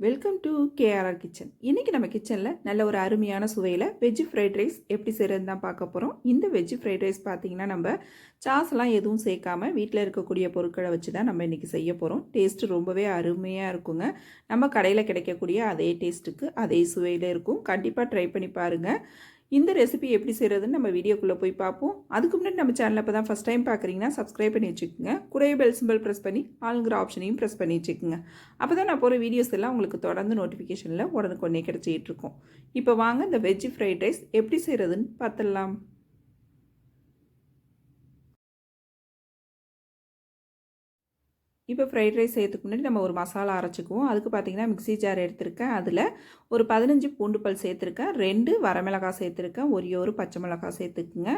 Welcome to KRR kitchen இன்றைக்கி நம்ம கிச்சனில் நல்ல ஒரு அருமையான சுவையில் வெஜ்ஜு ஃப்ரைட் ரைஸ் எப்படி செய்கிறது தான் பார்க்க போகிறோம் இந்த வெஜ்ஜு ஃப்ரைட் ரைஸ் பார்த்தீங்கன்னா நம்ம சாஸ்லாம் எதுவும் சேர்க்காம வீட்டில் இருக்கக்கூடிய பொருட்களை வச்சு தான் நம்ம இன்றைக்கி செய்ய போகிறோம் டேஸ்ட்டு ரொம்பவே அருமையாக இருக்குங்க. நம்ம கடையில் கிடைக்கக்கூடிய அதே டேஸ்ட்டுக்கு அதே சுவையில் இருக்கும். கண்டிப்பாக ட்ரை பண்ணி பாருங்கள் இந்த ரெசிபி எப்படி செய்கிறதுன்னு நம்ம வீடியோக்குள்ளே போய் பார்ப்போம். அதுக்கு முன்னாடி நம்ம சேனலில் இப்போ தான் ஃபஸ்ட் டைம் பார்க்குறீங்கன்னா சப்ஸ்கிரைப் பண்ணி வச்சுக்கோங்க. கூடவே பெல் சிம்பிள் ப்ரெஸ் பண்ணி ஆளுங்கிற ஆப்ஷனையும் ப்ரெஸ் பண்ணி வச்சுக்கோங்க. அப்போ தான் நான் போகிற வீடியோஸ் எல்லாம் உங்களுக்கு தொடர்ந்து நோட்டிஃபிகேஷனில் உடனுக்குடனே கிடச்சிக்கிட்டு இருக்கும். இப்போ வாங்க இந்த வெஜ் ஃப்ரைட் ரைஸ் எப்படி செய்கிறதுன்னு பார்த்துடலாம். இப்போ ஃப்ரைட் ரைஸ் செய்யறதுக்கு முன்னாடி நம்ம ஒரு மசாலா அரைச்சிக்குவோம். அதுக்கு பார்த்தீங்கன்னா மிக்ஸி ஜார் எடுத்திருக்கேன். அதில் ஒரு பதினஞ்சு பூண்டு பல் சேர்த்துருக்கேன். ரெண்டு வரமிளகாய் சேர்த்துருக்கேன். ஒரே ஒரு பச்சை மிளகாய் சேர்த்துக்குங்க.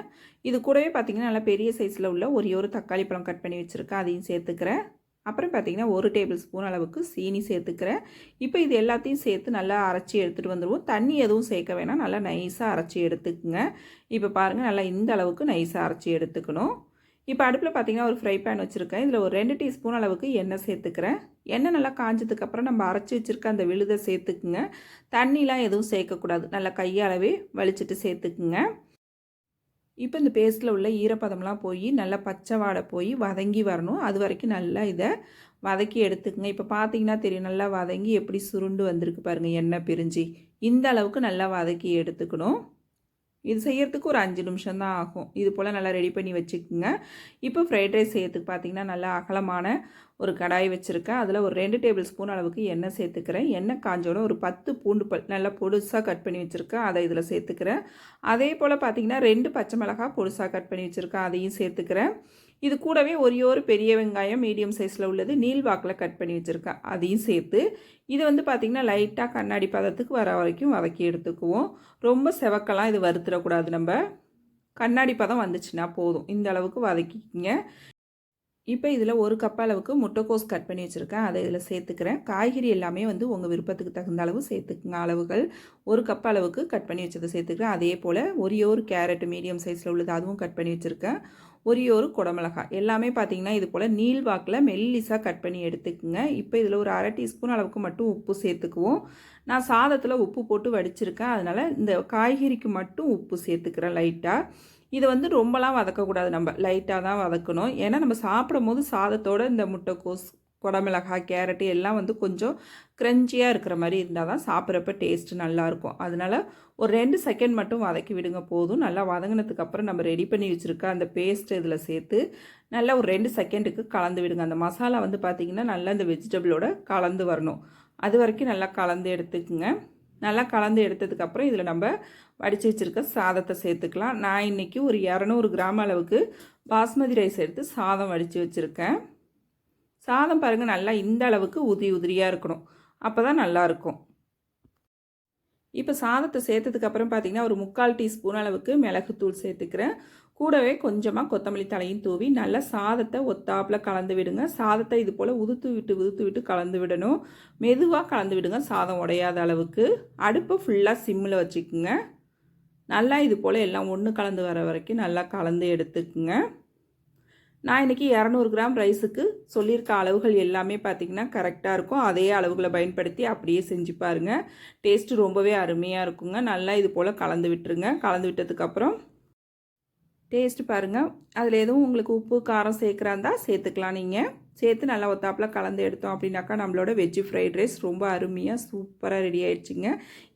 இது கூடவே பார்த்தீங்கன்னா நல்லா பெரிய சைஸில் உள்ள ஒரே ஒரு தக்காளி பழம் கட் பண்ணி வச்சுருக்கேன். அதையும் சேர்த்துக்கிறேன். அப்புறம் பார்த்தீங்கன்னா ஒரு டேபிள் ஸ்பூன் அளவுக்கு சீனி சேர்த்துக்கிறேன். இப்போ இது எல்லாத்தையும் சேர்த்து நல்லா அரைச்சி எடுத்துகிட்டு வந்துடுவோம். தண்ணி எதுவும் சேர்க்க வேணாம். நல்லா நைஸாக அரைச்சி எடுத்துக்குங்க. இப்போ பாருங்கள் நல்லா இந்த அளவுக்கு நைஸாக அரைச்சி எடுத்துக்கணும். இப்போ அடுப்பில் பார்த்தீங்கன்னா ஒரு ஃப்ரை பேன் வச்சுருக்கேன். இதில் ஒரு ரெண்டு டீஸ்பூன் அளவுக்கு எண்ணெய் சேர்த்துக்கிறேன். எண்ணெய் நல்லா காஞ்சதுக்கப்புறம் நம்ம அரைச்சி வச்சுருக்க அந்த விழுதை சேர்த்துக்குங்க. தண்ணிலாம் எதுவும் சேர்க்கக்கூடாது. நல்லா கையாலவே வலிச்சிட்டு சேர்த்துக்குங்க. இப்போ இந்த பேஸ்ட்டில் உள்ள ஈரப்பதம்லாம் போய் நல்லா பச்சை வாடை போய் வதங்கி வரணும். அது வரைக்கும் நல்லா இதை வதக்கி எடுத்துக்கங்க. இப்போ பார்த்தீங்கன்னா தெரியும் நல்லா வதங்கி எப்படி சுருண்டு வந்திருக்கு பாருங்கள் எண்ணெய் பிரிஞ்சு. இந்த அளவுக்கு நல்லா வதக்கி எடுத்துக்கணும். இது செய்கிறதுக்கு ஒரு அஞ்சு நிமிஷம் தான் ஆகும். இது போல் நல்லா ரெடி பண்ணி வச்சுக்கோங்க. இப்போ ஃப்ரைட் ரைஸ் செய்யறதுக்கு பார்த்தீங்கன்னா நல்லா அகலமான ஒரு கடாய் வச்சுருக்கேன். அதில் ஒரு ரெண்டு டேபிள் ஸ்பூன் அளவுக்கு எண்ணெய் சேர்த்துக்கிறேன். எண்ணெய் காஞ்சோட ஒரு பத்து பூண்டு பல் நல்லா பொடுசாக கட் பண்ணி வச்சுருக்கேன். அதை இதில் சேர்த்துக்கிறேன். அதே போல் பார்த்தீங்கன்னா ரெண்டு பச்சை மிளகாய் பொடுசாக கட் பண்ணி வச்சுருக்கேன். அதையும் சேர்த்துக்கிறேன். இது கூடவே ஒரே ஒரு பெரிய வெங்காயம் மீடியம் சைஸில் உள்ளது. நீள்வாக்கில் கட் பண்ணி வச்சுருக்கேன் அதையும் சேர்த்து இது வந்து பார்த்திங்கன்னா லைட்டாக கண்ணாடி பதத்துக்கு வர வரைக்கும் வதக்கி எடுத்துக்குவோம். ரொம்ப செவக்கெல்லாம் இது வறுத்துடக்கூடாது நம்ம. கண்ணாடி பதம் வந்துச்சுன்னா போதும். இந்த அளவுக்கு வதக்கிக்கிங்க. இப்போ இதில் ஒரு கப் அளவுக்கு முட்டைக்கோஸ் கட் பண்ணி வச்சுருக்கேன். அதை இதில் சேர்த்துக்கிறேன். காய்கறி எல்லாமே வந்து உங்கள் விருப்பத்துக்கு தகுந்த அளவு சேர்த்துக்குங்க. அளவுகள் ஒரு கப் அளவுக்கு கட் பண்ணி வச்சதை சேர்த்துக்கிறேன். அதே போல் ஒரே ஒரு கேரட் மீடியம் சைஸில் உள்ளது அதுவும் கட் பண்ணி வச்சுருக்கேன். ஒரே ஒரு குடமிளகாய். எல்லாமே பார்த்தீங்கன்னா இது போல் நீள் வாக்கில் மெல்லிசாக கட் பண்ணி எடுத்துக்குங்க. இப்போ இதில் ஒரு அரை டீஸ்பூன் அளவுக்கு மட்டும் உப்பு சேர்த்துக்குவோம். நான் சாதத்தில் உப்பு போட்டு வடிச்சிருக்கேன். அதனால் இந்த காய்கறிக்கு மட்டும் உப்பு சேர்த்துக்கிறேன் லைட்டாக இதை வந்து ரொம்பலாம் வதக்கக்கூடாது நம்ம. லைட்டாக தான் வதக்கணும். ஏன்னா நம்ம சாப்பிடும் போது சாதத்தோடு இந்த முட்டைக்கோஸ் குடமிளகாய் கேரட்டு எல்லாம் வந்து கொஞ்சம் க்ரன்ச்சியாக இருக்கிற மாதிரி இருந்தால் தான் சாப்பிட்றப்ப டேஸ்ட்டு நல்லாயிருக்கும் அதனால் ஒரு ரெண்டு செகண்ட் மட்டும் வதக்கி விடுங்க போதும். நல்லா வதங்கினதுக்கப்புறம் நம்ம ரெடி பண்ணி வச்சுருக்க அந்த பேஸ்ட்டு இதில் சேர்த்து நல்லா ஒரு ரெண்டு செகண்டுக்கு கலந்து விடுங்க. அந்த மசாலா வந்து பார்த்திங்கன்னா நல்லா இந்த வெஜிடபிளோட கலந்து வரணும். அது வரைக்கும் நல்லா கலந்து எடுத்துக்குங்க. நல்லா கலந்து எடுத்ததுக்கப்புறம் இதில் நம்ம வடித்து வச்சுருக்க சாதத்தை சேர்த்துக்கலாம். நான் இன்றைக்கி ஒரு இரநூறு கிராம் அளவுக்கு பாஸ்மதி ரைஸ் எடுத்து சாதம் வடித்து வச்சுருக்கேன். சாதம் பாருங்கள் நல்லா இந்த அளவுக்கு உதிரி உதிரியாக இருக்கணும். அப்போ தான் நல்லாயிருக்கும் இப்போ சாதத்தை சேர்த்ததுக்கப்புறம் பார்த்திங்கன்னா ஒரு முக்கால் டீஸ்பூன் அளவுக்கு மிளகுத்தூள் சேர்த்துக்கிறேன். கூடவே கொஞ்சமாக கொத்தமல்லி தலையும் தூவி நல்லா சாதத்தை ஒத்தாப்பில் கலந்து விடுங்க. சாதத்தை இது போல் உதுத்து விட்டு உதுத்து விட்டு கலந்து விடணும். மெதுவாக கலந்து விடுங்க சாதம் உடையாத அளவுக்கு. அடுப்பை ஃபுல்லாக சிம்மில் வச்சுக்குங்க. நல்லா இது போல் எல்லாம் ஒன்று கலந்து வர வரைக்கும் நல்லா கலந்து எடுத்துக்குங்க. நான் இன்றைக்கி இரநூறு கிராம் ரைஸுக்கு சொல்லியிருக்க அளவுகள் எல்லாமே பார்த்திங்கன்னா கரெக்டாக இருக்கும். அதே அளவுகளை பயன்படுத்தி அப்படியே செஞ்சு பாருங்கள் டேஸ்ட்டு ரொம்பவே அருமையாக இருக்குங்க. நல்லா இது போல் கலந்து விட்டுருங்க. கலந்து விட்டதுக்கப்புறம் டேஸ்ட்டு பாருங்கள் அதில் எதுவும் உங்களுக்கு உப்பு காரம் சேர்க்குறாந்தா சேர்த்துக்கலாம் நீங்கள் சேர்த்து நல்லா ஒத்தாப்பில் கலந்து எடுத்தோம் அப்படின்னாக்கா நம்மளோட வெஜ்ஜு ஃப்ரைட் ரைஸ் ரொம்ப அருமையாக சூப்பராக ரெடி ஆயிடுச்சுங்க.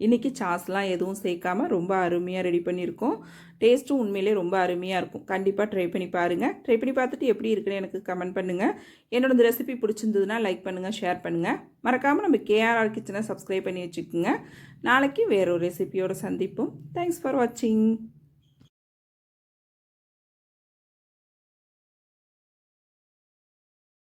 இன்றைக்கி சாஸ்லாம் எதுவும் சேர்க்காமல் ரொம்ப அருமையாக ரெடி பண்ணியிருக்கோம். டேஸ்ட்டும் உண்மையிலே ரொம்ப அருமையாக இருக்கும். கண்டிப்பாக ட்ரை பண்ணி பாருங்கள் ட்ரை பண்ணி பார்த்துட்டு எப்படி இருக்குன்னு எனக்கு கமெண்ட் பண்ணுங்கள் என்னோட இந்த ரெசிபி பிடிச்சிருந்ததுன்னா லைக் பண்ணுங்கள் ஷேர் பண்ணுங்கள் மறக்காமல் நம்ம கேஆர்ஆர் கிச்சனை சப்ஸ்கிரைப் பண்ணி வச்சுக்கோங்க. நாளைக்கு வேறொரு ரெசிபியோட சந்திப்போம். தேங்க்ஸ் ஃபார் வாட்சிங்